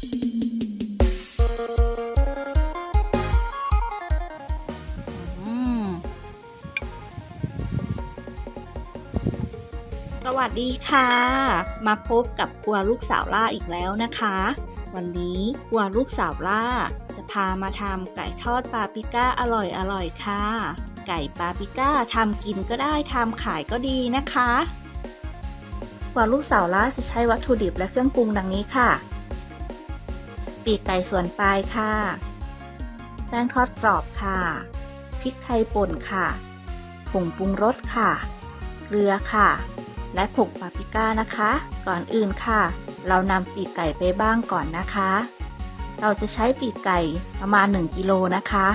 สวัสดีค่ะ มาพบกับครัวลูกสาวล่าอีกแล้วนะคะ วันนี้ครัวลูกสาวล่า จะพามาทำไก่ทอดปาปิก้าอร่อยอร่อยๆค่ะ ไก่ปาปิก้าทำกินก็ได้ทำขายก็ดีนะคะครัวลูกสาวล่าจะใช้วัตถุดิบและเครื่องปรุงดังนี้ค่ะ ปีกไก่ส่วนปลายค่ะแป้งทอดกรอบค่ะพริกไทยป่นค่ะผงปรุงรสค่ะ เกลือค่ะ และผงปาปริก้านะคะ ก่อนอื่นค่ะ เรานำปีกไก่ไปบ้างก่อนนะคะ เราจะใช้ปีกไก่ประมาณ 1กิโลนะคะ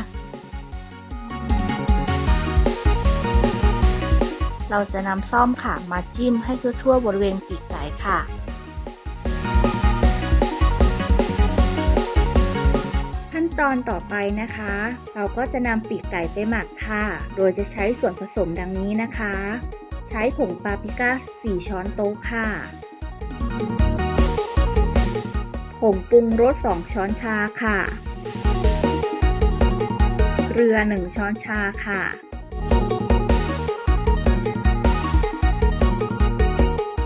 เราจะนำซ่อมค่ะมาจิ้มให้ทั่วๆบริเวณปีกไก่ค่ะ ตอนต่อไปนะคะ เราก็จะนำปีกไก่ไปหมักค่ะ โดยจะใช้ส่วนผสมดังนี้นะคะ ใช้ผงปาปริก้า 4 ช้อนโต๊ะค่ะ ผงปรุงรส 2 ช้อนชาค่ะ เกลือ 1 ช้อนชาค่ะ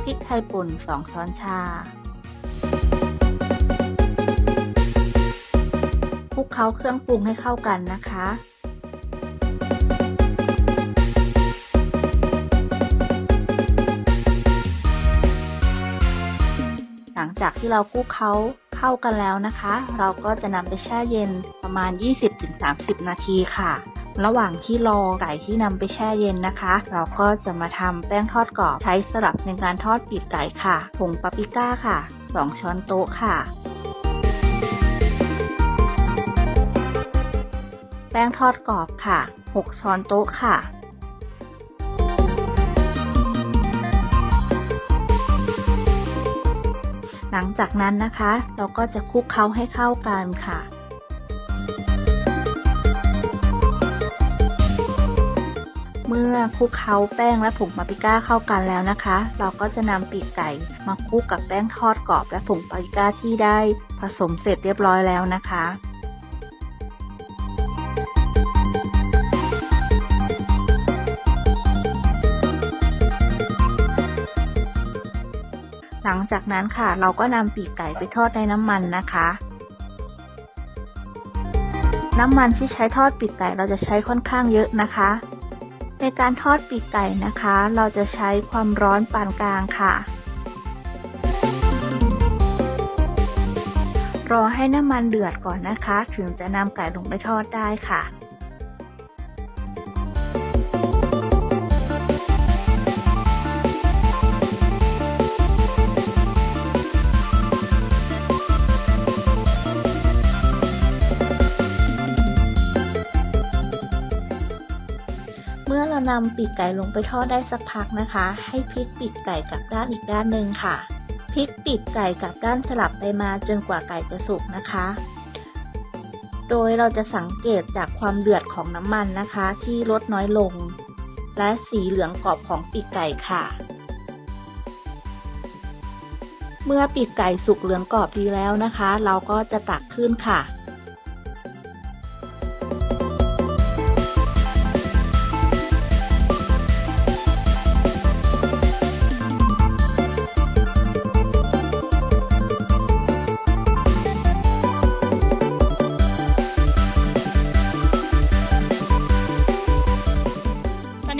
พริกไทยป่น 2 ช้อนชา ลุกเคล้าเครื่องปรุงให้เข้ากันนะคะ หลังจากที่เราคลุกเคล้าเข้ากันแล้วนะคะ เราก็จะนำไปแช่เย็นประมาณ 20-30 นาทีค่ะ ระหว่างที่รอไก่ที่นำไปแช่เย็นนะคะ เราก็จะมาทำแป้งทอดกรอบใช้สลับในการทอดปีกไก่ค่ะผงปาปริก้าค่ะ 2 ช้อนโต๊ะค่ะ ป้งทอดกรอบค่ะ 6 ช้อนโต๊ะค่ะ หลังจากนั้นนะคะ เราก็จะคลุกเคล้าให้เข้ากันค่ะเมื่อคลุกเคล้าแป้งและผงปาปริก้าเข้ากันแล้วนะคะ เราก็จะนำปีกไก่มาคลุกกับแป้งทอดกรอบและผงปาปริก้าที่ได้ผสมเสร็จเรียบร้อยแล้วนะคะ หลังจากนั้นค่ะ เราก็นำปีกไก่ไปทอดในน้ำมันนะคะ น้ำมันที่ใช้ทอดปีกไก่เราจะใช้ค่อนข้างเยอะนะคะ ในการทอดปีกไก่นะคะ เราจะใช้ความร้อนปานกลางค่ะ รอให้น้ำมันเดือดก่อนนะคะ ถึงจะนำไก่ลงไปทอดได้ค่ะ เมื่อเรานำปีกไก่ลงไปทอดได้สักพักนะคะ ให้พลิกปีกไก่กลับด้านอีกด้านหนึ่งค่ะพลิกปีกไก่กลับด้านสลับไปมาจนกว่าไก่จะสุกนะคะ โดยเราจะสังเกตจากความเดือดของน้ำมันนะคะ ที่ลดน้อยลง และสีเหลืองกรอบของปีกไก่ค่ะ เมื่อปีกไก่สุกเหลืองกรอบดีแล้วนะคะ เราก็จะตักขึ้นค่ะ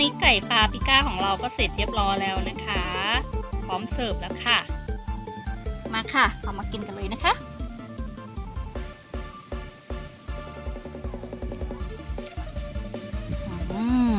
ตอนนี้ไก่ปลาปิก้าของเราก็เสร็จเรียบร้อยแล้วนะคะ พร้อมเสิร์ฟแล้วค่ะ มาค่ะเอามากินกันเลยนะคะ อืม